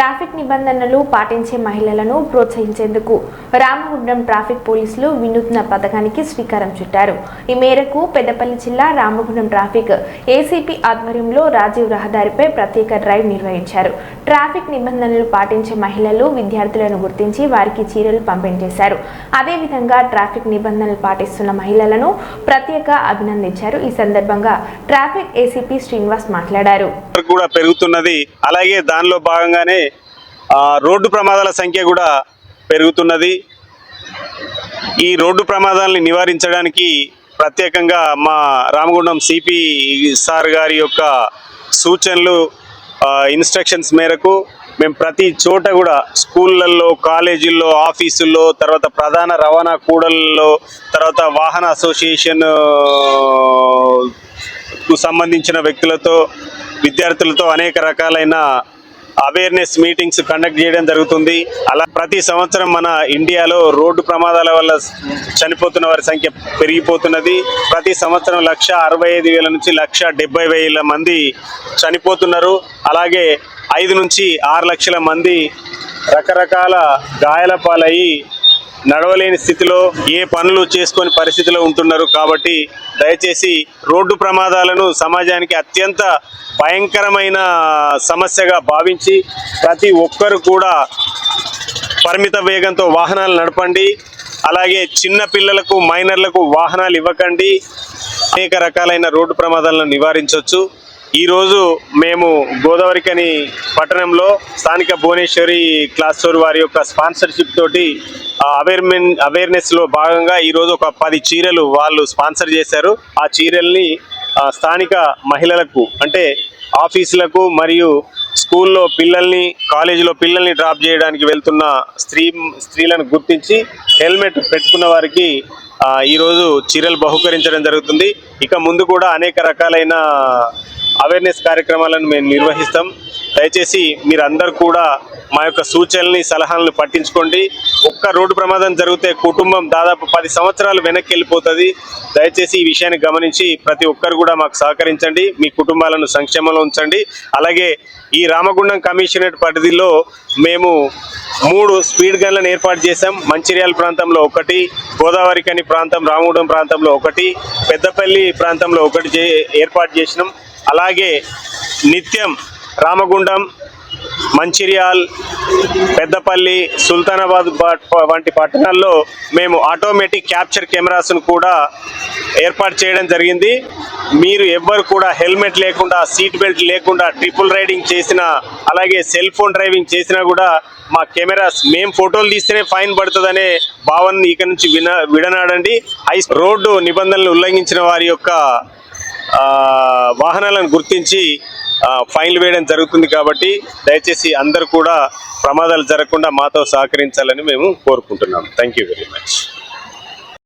Traffic నిబంధనలు పాటించే మహిళలను ప్రోత్సహించేందుకు రామగుండం ట్రాఫిక్ పోలీసులు వినూత్న పథకానికి శ్రీకారం చుట్టారు. ఈ మేరకు పెద్దపల్లి జిల్లా రామగుండం ట్రాఫిక్ ఏసీపీ ఆధ్వర్యంలో రాజీవ్ రహదారిపై ప్రత్యేక డ్రైవ్ నిర్వహించారు. ట్రాఫిక్ నిబంధనలు పాటించే మహిళలు విద్యార్థులను గుర్తించి వారికి చీరలు పంపిణీ చేశారు అదేవిధంగా ట్రాఫిక్ నిబంధనలు పాటిస్తున్న మహిళలను ప్రత్యేక అభినందించారు. ఈ సందర్భంగా ట్రాఫిక్ ఏసీపీ శ్రీనివాస్ మాట్లాడారు. కూడా పెరుగుతున్నది. అలాగే దానిలో భాగంగానే రోడ్డు ప్రమాదాల సంఖ్య కూడా పెరుగుతున్నది. ఈ రోడ్డు ప్రమాదాలని నివారించడానికి ప్రత్యేకంగా మా రామగుండం సిపి సార్ గారి యొక్క సూచనలు ఇన్స్ట్రక్షన్స్ మేరకు మేము ప్రతి చోట కూడా స్కూళ్ళల్లో కాలేజీల్లో ఆఫీసుల్లో తర్వాత ప్రధాన రవాణా కూడల్లో తర్వాత వాహన అసోసియేషన్కు సంబంధించిన వ్యక్తులతో విద్యార్థులతో అనేక రకాలైన అవేర్నెస్ మీటింగ్స్ కండక్ట్ చేయడం జరుగుతుంది. అలా ప్రతి సంవత్సరం మన ఇండియాలో రోడ్డు ప్రమాదాల వల్ల చనిపోతున్న వారి సంఖ్య పెరిగిపోతున్నది. ప్రతి సంవత్సరం లక్ష అరవై ఐదు వేల నుంచి లక్ష డెబ్బై వేల మంది చనిపోతున్నారు. అలాగే ఐదు నుంచి ఆరు లక్షల మంది రకరకాల గాయాల పాలయ్యి నడవలేని స్థితిలో ఏ పనులు చేసుకొని పరిస్థితిలో ఉంటున్నారు కాబట్టి దయచేసి రోడ్డు ప్రమాదాలను సమాజానికి అత్యంత భయంకరమైన సమస్యగా భావించి ప్రతి ఒక్కరు కూడా పరిమిత వేగంతో వాహనాలు నడపండి. అలాగే చిన్న పిల్లలకు మైనర్లకు వాహనాలు ఇవ్వకండి. అనేక రకాలైన రోడ్డు ప్రమాదాలను నివారించవచ్చు. ఈరోజు మేము గోదావరికని పట్టణంలో స్థానిక భువనేశ్వరి క్లాస్ స్టోర్ వారి యొక్క స్పాన్సర్షిప్ తోటి అవేర్మెన్ అవేర్నెస్లో భాగంగా ఈరోజు ఒక పది చీరలు వాళ్ళు స్పాన్సర్ చేశారు. ఆ చీరల్ని స్థానిక మహిళలకు అంటే ఆఫీసులకు మరియు స్కూల్లో పిల్లల్ని కాలేజీలో పిల్లల్ని డ్రాప్ చేయడానికి వెళ్తున్న స్త్రీ స్త్రీలను గుర్తించి హెల్మెట్ పెట్టుకున్న వారికి ఈరోజు చీరలు బహుకరించడం జరుగుతుంది. ఇక ముందు కూడా అనేక రకాలైన అవేర్నెస్ కార్యక్రమాలను మేము నిర్వహిస్తాం. దయచేసి మీరందరూ కూడా మా యొక్క సూచనల్ని సలహాలను పట్టించుకోండి. ఒక్క రోడ్డు ప్రమాదం జరిగితే కుటుంబం దాదాపు పది సంవత్సరాలు వెనక్కి వెళ్ళిపోతుంది. దయచేసి ఈ విషయాన్ని గమనించి ప్రతి ఒక్కరు కూడా మాకు సహకరించండి. మీ కుటుంబాలను సంక్షేమంలో ఉంచండి. అలాగే ఈ రామగుండం కమిషనరేట్ పరిధిలో మేము మూడు స్పీడ్ గన్లను ఏర్పాటు చేశాం. మంచిర్యాల ప్రాంతంలో ఒకటి గోదావరికని ప్రాంతం రామగుండం ప్రాంతంలో ఒకటి పెద్దపల్లి ప్రాంతంలో ఒకటి చే- ఏర్పాటు చేసినాం. అలాగే నిత్యం రామగుండం మంచిర్యాల్ పెద్దపల్లి సుల్తానాబాద్ వంటి పట్టణాల్లో మేము ఆటోమేటిక్ క్యాప్చర్ కెమెరాస్ను కూడా ఏర్పాటు చేయడం జరిగింది. మీరు ఎవ్వరు కూడా హెల్మెట్ లేకుండా సీట్ బెల్ట్ లేకుండా ట్రిపుల్ రైడింగ్ చేసినా అలాగే సెల్ ఫోన్ డ్రైవింగ్ చేసినా కూడా మా కెమెరాస్ మేము ఫోటోలు తీస్తేనే ఫైన్ పడుతుందనే భావన ఇక నుంచి విన విడనాడండి. ఐ రోడ్డు నిబంధనలు ఉల్లంఘించిన వారి యొక్క వాహనాలను గుర్తించి ఫైన్లు వేయడం జరుగుతుంది కాబట్టి దయచేసి అందరూ కూడా ప్రమాదాలు జరగకుండా మాతో సహకరించాలని మేము కోరుకుంటున్నాం థ్యాంక్ యూ వెరీ మచ్